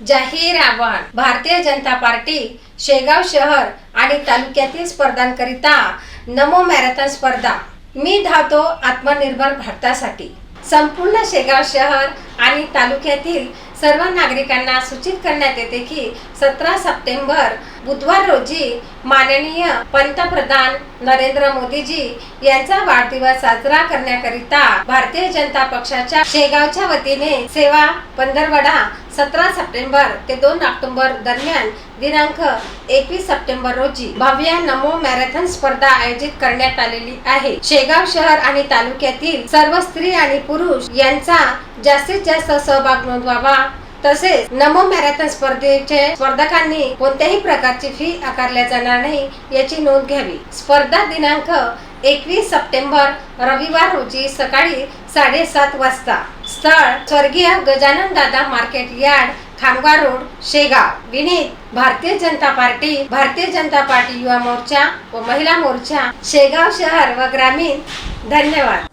जाहीर आव्हान. भारतीय जनता पार्टी शेगाव शहर आणि तालुक्यातील स्पर्धांकरिता नमो मॅरेथॉन स्पर्धा. मी धावतो आत्मनिर्भर भारतासाठी. संपूर्ण शेगाव शहर आणि तालुक्यातील सर्व नागरिकांना सूचित करण्यात येते की सतरा सप्टेंबर बुधवार रोजी माननीय पंतप्रधान नरेंद्र मोदीजी यांचा वाढदिवस साजरा करण्याकरिता भारतीय जनता पक्षाच्या शेगावच्या वतीने सेवा पंधरवडा सतरा सप्टेंबर ते दोन ऑक्टोबर दरम्यान दिनांक एकवीस सप्टेंबर रोजी भव्य नमो मॅरेथॉन स्पर्धा आयोजित करण्यात आलेली आहे. शेगाव शहर आणि तालुक्यातील सर्व स्त्री आणि पुरुष यांचा जास्तीत जास्त सहभाग नोंदवावा. तसेच नमो मॅरेथॉन स्पर्धेचे स्पर्धकांनी कोणत्याही प्रकारची फी आकारल्या जाणार नाही याची नोंद घ्यावी. स्पर्धा दिनांक एकवीस सप्टेंबर रविवार रोजी सकाळी साडेसात वाजता. स्थळ स्वर्गीय Gajanan Dada market yard Khamgaon road Shegaon. Vineet Bharatiya Janata party भारतीय जनता पार्टी युवा मोर्चा व महिला मोर्चा शेगाव शहर व ग्रामीण. धन्यवाद.